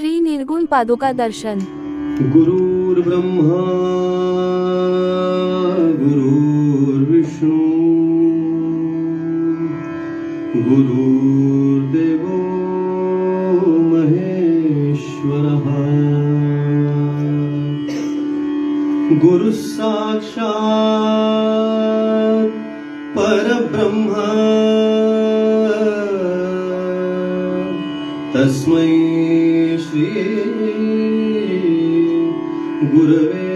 श्री निर्गुण पादुका दर्शन। गुरुर्ब्रह्मा गुरुर्विष्णू गुरुर्देवो महेश्वरः। गुरुः साक्षात् परब्रह्म। तस्मै गुरवे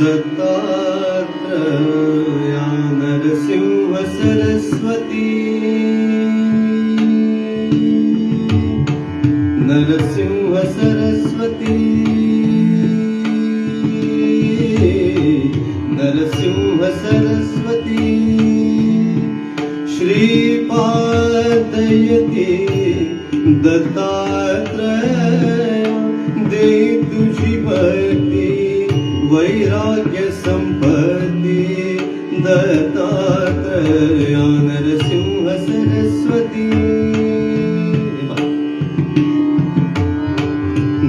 दत्तात्रया नरसिंह सरस्वती नरसिंह सरस्वती नरसिंह सरस्वती श्रीपादयते दत्तात्रय दे तुझी भक्ती वैराग्य संपत्ति दत्तात्रया नरसिंह सरस्वती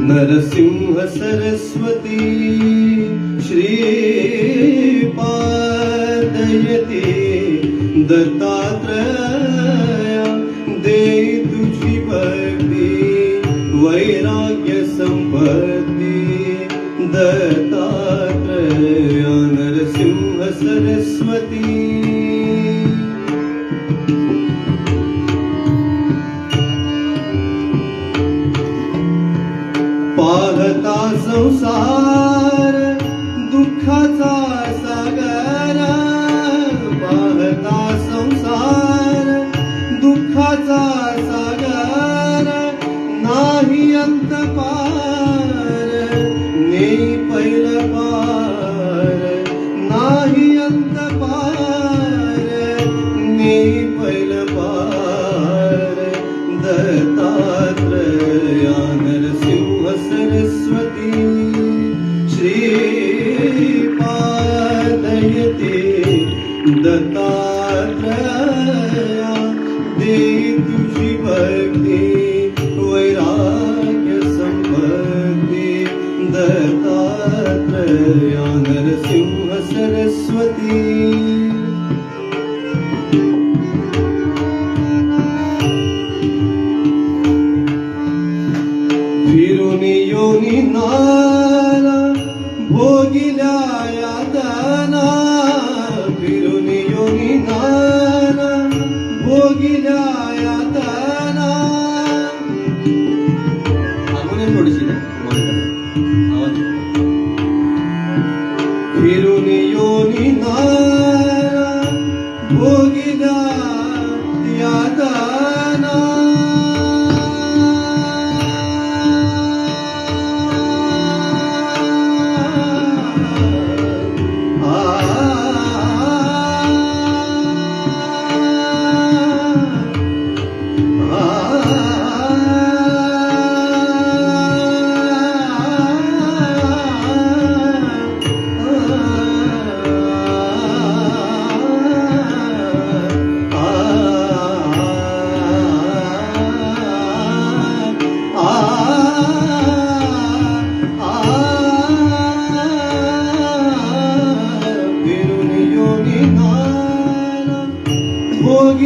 नरसिंह सरस्वती श्रीपादयते दत्तात्रया दे तुझी भक्ती वैराग्य संपत्ति द संसार दुःखाचा Dattatreya Narasimha Saraswati Pero ni yo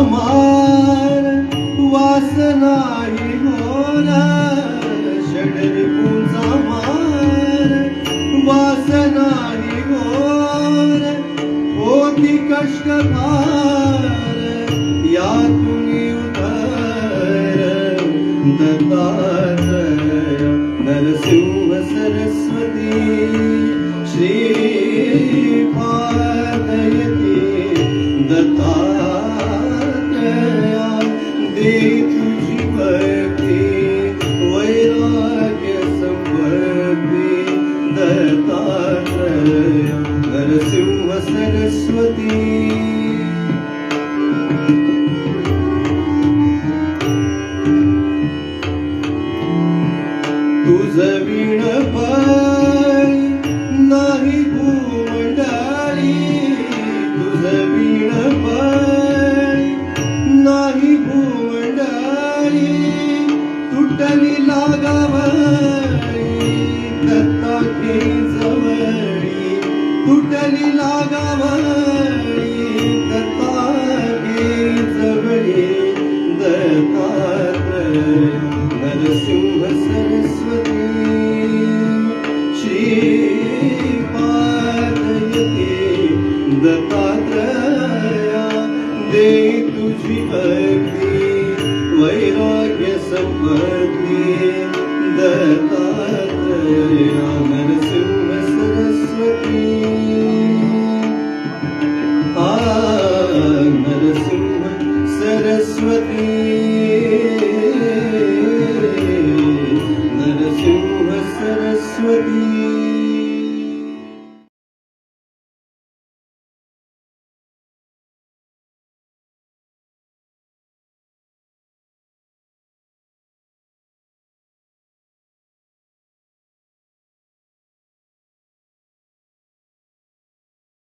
मार वासनाही होणार. षडरिपूंचा मार वासनाही होर होती कष्ट या यातून उधार दत्तात्रय नरसिंह सरस्वती श्रीपादयते तुटली लागावळी दत्ता घे जवळी नरसिंह सरस्वती श्रीपादयते दत्तात्रया दे तुझी भक्ती वैराग्य संपत्ती